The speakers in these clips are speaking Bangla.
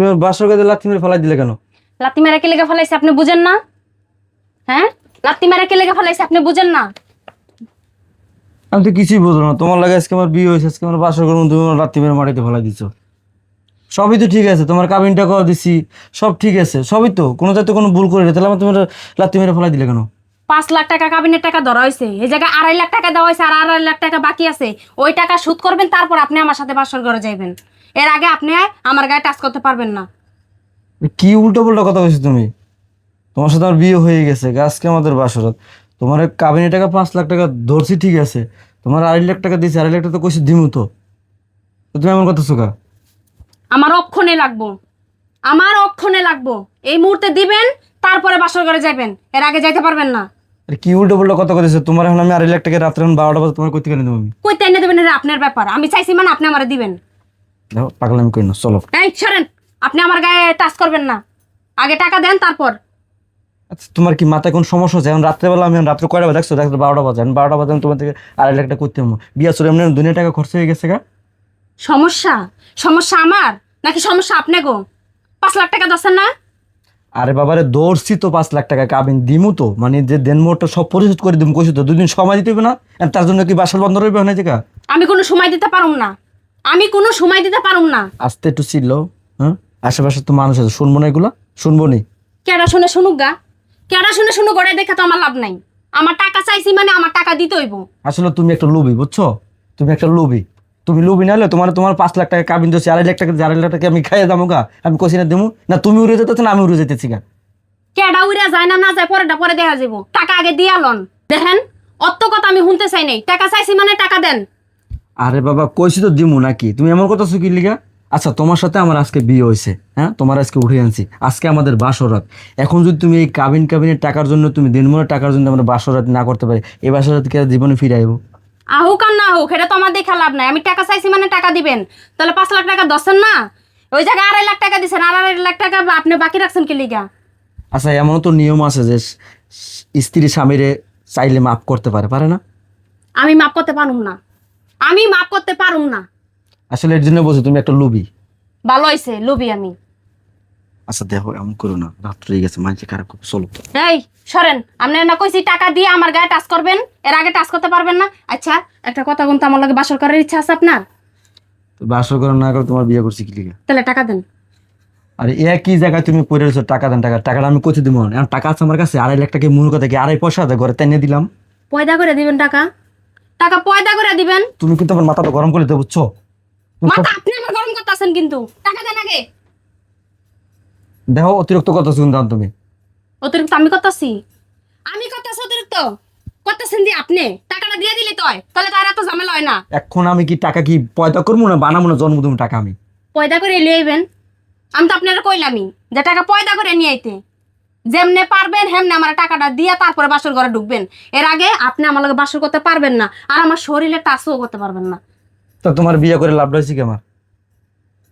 তুমি আমার বাসর কাছে লাথি মেরে ফেলাই দিলে কেন? লাত্তি মেরে কে লেগে ফেলাইছে আপনি বুঝেন না? হ্যাঁ? লাত্তি মেরে কে লেগে ফেলাইছে আপনি বুঝেন না? আমি তো কিছুই বুঝলো না। তোমার লাগে আজকে আমার বিয়ে হয়েছে আজকে আমার বাসর করুন তুমি আমার লাথি মেরে মাটিতে ফেলাই দিছো। সবই তো ঠিক আছে তোমার কাবিন টাকা দিছি সব ঠিক আছে সবই তো। কোনো যাতে কোনো ভুল করে তাহলে আমার তোমার লাথি মেরে ফেলাই দিলে কেন? পাঁচ লাখ টাকা কাবিনের টাকা ধরা হয়েছে। এই জায়গায় আড়াই লাখ টাকা দেওয়া হয়েছে আর আড়াই লাখ টাকা বাকি আছে। ওই টাকা সুদ করবেন তারপর আপনি আমার সাথে বাসর ঘরে যাইবেন। এর আগে আপনি আমার গায়ে টাচ করতে পারবেন না। কি উল্টো পাল্টা কথা বলছো তুমি? তোমার সাথে আমার বিয়ে হয়ে গেছে আজকে আমাদের বাসরাত তোমার কাবিনে টাকা পাঁচ লাখ টাকা ধরছি ঠিক আছে। তোমার আড়াই লাখ টাকা দিয়েছে আড়াই লাখ টাকা তো কইছি দিমু তো। তুমি এমন কথা চোখা আমার অক্ষণে লাগবো। আমার অক্ষণে লাগবো। এই মুহূর্তে দিবেন তারপরে বাসর ঘরে যাবেন এর আগে যাইতে পারবেন না। আরে কি উল্টো পাল্টা কথা কথা তোমার এখন আমি আড়াই লাখ টাকা রাত্রে এখন বারোটা বাজে তোমার কই থেকে দেবো আমি? কই তাই দেবেন আপনার ব্যাপার। আমি চাইছি মানে আপনি আমার দিবেন। দেখো পাগলামি করি না চলো। এই সরেন আপনি আমার গায়ে টাচ করবেন না। আগে টাকা দেন তারপর। আচ্ছা তোমার কি মাথায় কোন সমস্যা হচ্ছে? এখন রাত্রেবেলা আমি রাত্রে কয়টা বাজে? দেখছ রাত্রে বারোটা বাজে। বারোটা বাজে আমি তোমার থেকে আড়াই লাখ টাকা করতে হব বিয়া চলে এমনি দুনিয়া টাকা খরচ হয়ে গেছে গা। সমস্যা? সমস্যা আমার? নাকি সমস্যা আপনি গো? পাঁচ লাখ টাকা দশেন না? আরে বাবারে দৌড়ছি তো পাঁচ লাখ টাকা কাবিন দিমু তো। মানে যে দেনমোটটা সব পরিশোধ করে দিমু কইছি তো দুদিন সময় দিতে হবে না? তার জন্য কি বাসার বন্ধ রইবে না জায়গা? আমি কোনো সময় দিতে পারুম না। আমি কোনো সময় দিতে পারুম না। আস্তে একটু ছিল হ্যাঁ? আশেপাশে তো মানুষ আছে শুনব না এগুলো? শুনব নি? কেডা শুনে শুনুক গা। কেডা শুনে শুনুক ওটা দেখে তো আমার লাভ নাই। আমার টাকা চাইছি মানে আমার টাকা দিতে হইব। আসলে তুমি একটা লোভী বুঝছ? তুমি একটা লোভী। তুমি লোভী না হলে তোমার তোমার পাঁচ লাখ টাকা কাবিন দিচ্ছি আড়াই লাখ টাকা আড়াই লাখ টাকা আমি খাইয়ে দামো গা। আমি কষি না দেবো না তুমি উড়ে যেতেছো না আমি উড়ে যেতেছি গা। কেডা উড়ে যায় না না যায় পরেটা পরে দেখা যাব টাকা আগে দিয়া লন। দেখেন অত কথা আমি শুনতে চাই নাই। টাকা চাইছি মানে টাকা দেন। আরে বাবা কইছি তো দিমু নাকি? তুমি এমন কথা কি লিগা? আচ্ছা তোমার সাথে আমার আজকে বিয়ে হয়েছে হ্যাঁ? তোমার আজকে উঠে আনছি। আজকে আমাদের বাসরাত। এখন যদি তুমি এই কাবিন কাবিনের টাকার জন্য তুমি দিনমনের টাকার জন্য আমরা বাসরাত না করতে পারি এই বাসরাতকে আর জীবনে ফিরে আইবো? আহুক আর না হোক এটা তো আমার দেখা লাভ নাই। আমি টাকা চাইছি মানে টাকা দিবেন। তাহলে পাঁচ লাখ টাকা দশেন না? ওই জায়গায় আড়াই লাখ টাকা দিচ্ছেন আর আড়াই লাখ টাকা আপনি বাকি রাখছেন কি লিগা? আচ্ছা এমন তো নিয়ম আছে যে স্ত্রী স্বামীরে চাইলে মাফ করতে পারে পারে না? আমি মাফ করতে পারুম না। আমি মাপ করতে পারুম না। আসলে এর জন্য বলছি তুমি একটা লোভী। ভালো হয়েছে লোভি আমি। আচ্ছা দেখো এমন করো না রাত হয়ে গেছে মানুষের খারাপ খুব চলো। তো এই সরেন আপনি না কইছি টাকা দিয়ে আমার গায়ে টাচ করবেন এর আগে টাচ করতে পারবেন না। আচ্ছা একটা কথা বলতে আমার লাগে বাসর করার ইচ্ছা আছে আপনার? তো বাসর করে না করে তোমার বিয়ে করছি কি লিগা? তাহলে টাকা দেন। আরে একই জায়গায় তুমি পড়ে রয়েছো টাকা দেন টাকা টাকাটা আমি কোথায় দিব এখন টাকা আছে আমার কাছে আড়াই লাখ টাকা মূল কথা কি আড়াই পয়সা আছে ঘরে তেনে দিলাম। পয়দা করে দিবেন টাকা? টাকা পয়দা করে দিবেন? তুমি কিন্তু আমার মাথাটা গরম করে দেবো বুঝছ? মাথা আপনি আমার গরম করতেছেন কিন্তু। টাকা দেন আগে। দেখো অতিরিক্ত কথা শুনতে তুমি। অতিরিক্ত আমি করতেছি? আমি করতেছি অতিরিক্ত? করতেছেন দিয়ে আপনি? টাকাটা দিয়ে দিলি তো তাহলে তার এত ঝামেলা হয় না। এখন আমি কি টাকা কি পয়দা করব না বানাবো না জন্মদিন টাকা আমি? পয়দা করে নিয়ে আইবেন। আমি তো আপনারা কইলামই যে টাকা পয়দা করে নিয়ে আইতে। যেমনে পারবেন হেমনে আমার টাকাটা দিয়ে তারপরে বাসর ঘরে ঢুকবেন। এর আগে আপনি আমার লগে বাসর করতে পারবেন না আর আমার শরীরে টাচও করতে পারবেন না। তো তোমার বিয়ে করে লাভ রয়েছে কি আমার?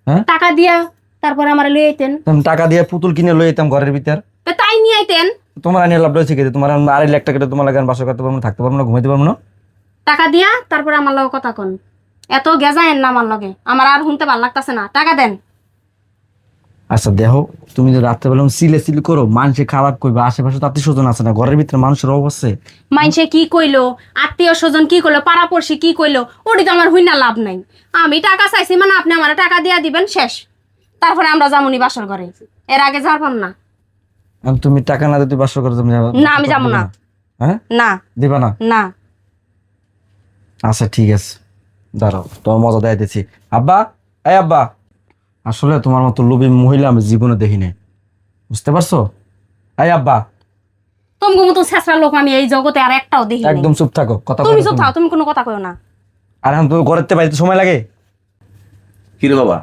হ্যাঁ? টাকা দিয়া তারপরে আমার লই আইতেন। টাকা দিয়ে পুতুল কিনে লই যেতাম ঘরের ভিতর। তো তাই নিয়ে আইতেন। তোমার আনিয়ে লাভ রয়েছে কি তোমার আড়াই লাখ টাকা তোমার লাগে বাসা করতে পারব না থাকতে পারব না ঘুমাইতে পারব না। টাকা দিয়া তারপরে আমার লগে কথা কন। এত গেজায়েন না আমার লগে। আমার আর শুনতে ভালো লাগতাছে না। টাকা দেন। আচ্ছা দেখো তুমি যে রাত্রেবেলা সিলে সিলি করো মানুষে খারাপ করবে আশেপাশে তো আত্মীয় স্বজন আছে না ঘরের ভিতরে মানুষের অবশ্যই মাইনসে কি কইলো? আত্মীয় স্বজন কি কইলো? পাড়াপড়শি কি কইলো? ওটি তো আমার হইনা লাভ নাই। আমি টাকা চাইছি মানে আপনি আমার টাকা দিয়া দিবেন শেষ। তারপরে আমরা যামুনি বাসর ঘরে। এর আগে যাবাম না। তুমি টাকা না দিতে বাসা করে তুমি যাবা- না, আমি যাব না। হ্যাঁ? না। দিবা না? না। আচ্ছা ঠিক আছে। দাঁড়াও তোমার মজা দেয় দিচ্ছি আব্বা এই আব্বা। আসলে তোমার মতো লোভী মহিলা আমি জীবনে দেখি নাই বুঝতে পারছ? এই আব্বা। তুমি মতো শেষরা লোক আমি এই জগতে আর একটাও দেখি নাই। একদম চুপ থাকো কথা তুমি চুপ। থাও তুমি কোনো কথা কইও না। আর এখন তুমি থেকে বাড়িতে সময় লাগে? কিরে বাবা?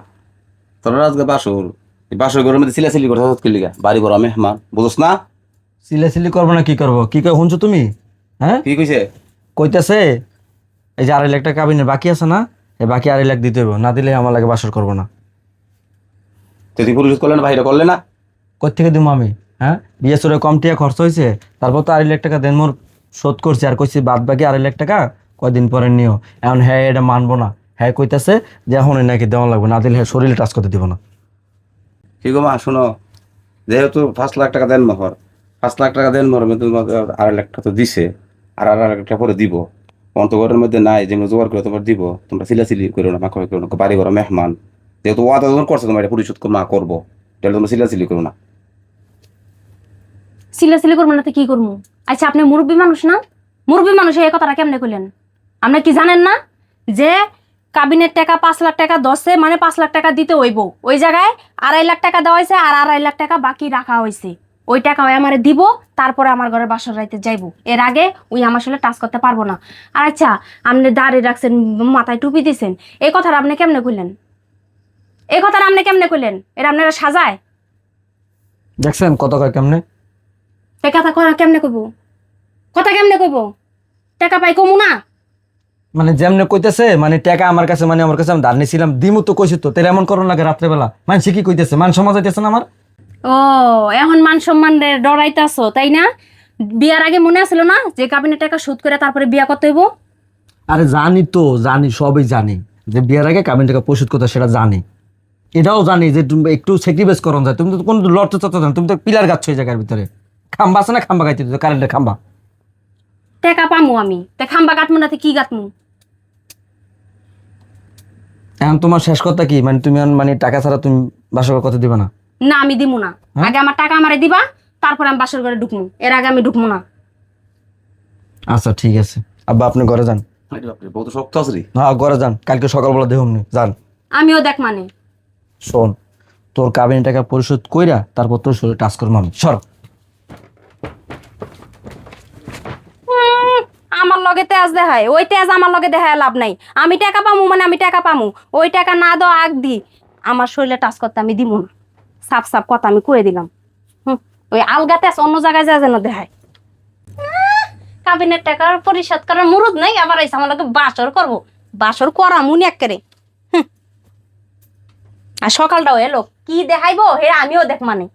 তোরা আজকে বাসর। এই বাসর ঘরের মধ্যে সিলাসিলি করতে হচ্ছে লিগা বাড়ি বড় মেহমান বুঝছ না? সিলে সিলি করব না কি করব? কি কই শুনছো তুমি? হ্যাঁ? কি কইছে? কইতেছে এই যে আড়াই লাখ টাকা কাবিনের বাকি আছে না এই বাকি আড়াই লাখ দিতে হবে না দিলে আমার লাগে বাসর করব না। তুই পরিশোধ করলে না ভাইরা করলে না? কোথ থেকে দিব আমি হ্যাঁ? বিয়ে সরে কম টিয়া খরচ হয়েছে তারপর তো আড়াই লাখ টাকা দেন মোর শোধ করছি আর কইছি বাদ বাকি আড়াই লাখ টাকা কয়দিন পরে নিও। এখন হ্যাঁ এটা মানবো না। হ্যাঁ কইতাছে যে এখন নাকি দেওয়া লাগবে না দিলে হ্যাঁ শরীরে টাচ করতে দিব না। কি গো মা শোনো যেহেতু পাঁচ লাখ টাকা দেন মহর পাঁচ লাখ টাকা দেন মহর তোমাকে আড়াই লাখ টাকা তো দিছে আর আড়াই লাখ টাকা পরে দিব। অন্তগরের মধ্যে নাই যেগুলো জোগাড় করে তোমার দিব তোমরা সিলাসিলি করো না মাখা করো না বাড়ি ঘর মেহমান। যেহেতু ওয়াদা যখন করছ তোমার এটা পরিশোধ মা করব, তাহলে তোমরা সিলাসিলি করো না। সিলাসিলি করব না তো কি করব? আচ্ছা আপনি মুরব্বী মানুষ না? মুরব্বী মানুষ এই কথাটা কেমনে কইলেন? আপনি কি জানেন না যে কাবিনের টাকা পাঁচ লাখ টাকা দশে মানে পাঁচ লাখ টাকা দিতে হইব। ওই জায়গায় আড়াই লাখ টাকা দেওয়া হয়েছে আর আড়াই লাখ টাকা বাকি রাখা হয়েছে। ওই টাকা ওই আমারে দিব, তারপরে আমার ঘরে বাসর রাইতে যাইবো। এর আগে ওই আমার সাথে টাচ করতে পারব না। আর আচ্ছা আপনি দাঁড়িয়ে রাখছেন, মাথায় টুপি দিছেন, এই কথাটা আপনি কেমনে কইলেন? এই কথাটা আপনি কেমনে কইলেন? এর আপনারা সাজায়? দেখছেন কত কয় কেমনে? এই কথা করা কেমনে কইব? কথা কেমনে কইব? টাকা পাই কমু না? মানে যেমনে কইতেছে মানে টাকা আমার কাছে মানে আমার কাছে আমি ধার নিছিলাম দিমু তো কইছি তো তাহলে এমন করুন লাগে রাত্রেবেলা। মানে সে কি কইতেছে? মান সমাজ হইতেছে না আমার? ও এখন মান সম্মান ডরাইতাছো তাই না? বিয়ার আগে মনে আছিল না যে কাবিনের টাকা শোধ করে তারপরে বিয়া করতে হইব? আরে জানি তো জানি সবই জানি। যে বিয়ার আগে কাবিন টাকা পরিশোধ করতে সেটা জানি। এটাও জানি যে তুমি একটু স্যাক্রিফাইস করন যায় তুমি তো কোন লড়তে চাচ্ছ না তুমি তো পিলার গাছ হয়ে জায়গার ভিতরে। খাম্বা আছে না খাম্বা গাইতে কারেন্টের খাম্বা? টাকা পামু আমি। তা খাম্বা কাটমু না তো কি কাটমু এখন তোমার শেষ কথা কি? মানে তুমি মানে টাকা ছাড়া তুমি বাসা কথা দিবে না? না আমি দিমু না। হ্যাঁ? আগে আমার টাকা আমারে দিবা তারপরে আমি বাসর ঘরে ঢুকমু। এর আগে আমি ঢুকমু না। আচ্ছা ঠিক আছে। আব্বা আপনি ঘরে যান। আরে বাপরে, বউ তো শক্ত আছে হ্যাঁ ঘরে যান। কালকে সকালবেলা দেহ নি যান। আমিও দেখ মানে। শোন তোর কাবিনী টাকা পরিশোধ কইরা তারপর তোর শরীরে টাচ করব আমি। সর। আমার লগে তেজ দেখায়। ওই তেজ আমার লগে দেখায় লাভ নাই। আমি টাকা পামু মানে আমি টাকা পামু। ওই টাকা না দেওয়া আগ দি আমার শরীরে টাচ করতে আমি দিব না। সাপ সাপ কথা আমি কয়ে দিলাম। হুম, ওই আলগা তেজ অন্য জায়গায় যা যেন দেখায়। কাবিনের টাকার পরিশোধ করার মুরুদ নাই আবার আইসা আমার লগে বাসর করব। বাসর করা মুনি হুম। আর সকালটাও এলো। কি দেখাইবো? হে আমিও দেখ মানে।